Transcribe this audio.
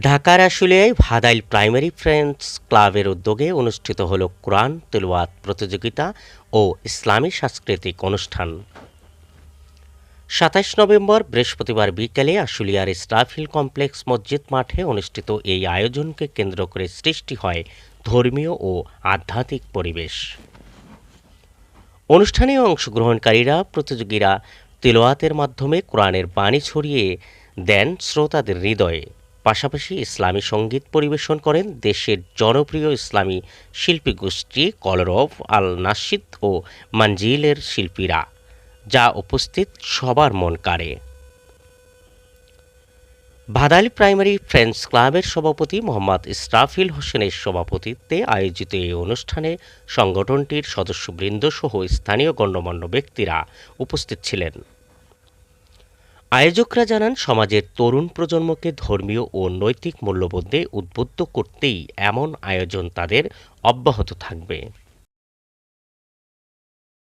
ঢাকার আশুলিয়ায় Bhadail primary friends ক্লাবের উদ্যোগে অনুষ্ঠিত হলো কোরআন তেলাওয়াত প্রতিযোগিতা ও ইসলামী সাংস্কৃতিক অনুষ্ঠান। সাতাইশ নভেম্বর বৃহস্পতিবার বিকেলে আশুলিয়ার স্টাফিল কমপ্লেক্স মসজিদ মাঠে অনুষ্ঠিত এই আয়োজনকে কেন্দ্র করে সৃষ্টি হয় ধর্মীয় ও আধ্যাত্মিক পরিবেশ। অনুষ্ঠানে অংশগ্রহণকারীরা প্রতিযোগীরা তেলোয়াতের মাধ্যমে কোরআনের বাণী ছড়িয়ে দেন শ্রোতাদের হৃদয়ে। পাশাপাশি ইসলামী সংগীত পরিবেশন করেন দেশের জনপ্রিয় ইসলামী শিল্পী গোষ্ঠী কলরব, আল নাসিদ ও মানজিলের শিল্পীরা, যা উপস্থিত সবার মন কাড়ে। ভাদাইল প্রাইমারি ফ্রেন্ডস ক্লাবের সভাপতি মোহাম্মদ ইসরাফিল হোসেনের সভাপতিত্বে আয়োজিত এই অনুষ্ঠানে সংগঠনটির সদস্যবৃন্দ সহ স্থানীয় গণ্যমান্য ব্যক্তিরা উপস্থিত ছিলেন। আয়োজকরা জানান, সমাজের তরুণ প্রজন্মকে ধর্মীয় ও নৈতিক মূল্যবোধে উদ্বুদ্ধ করতেই এমন আয়োজন তাদের অব্যাহত থাকবে।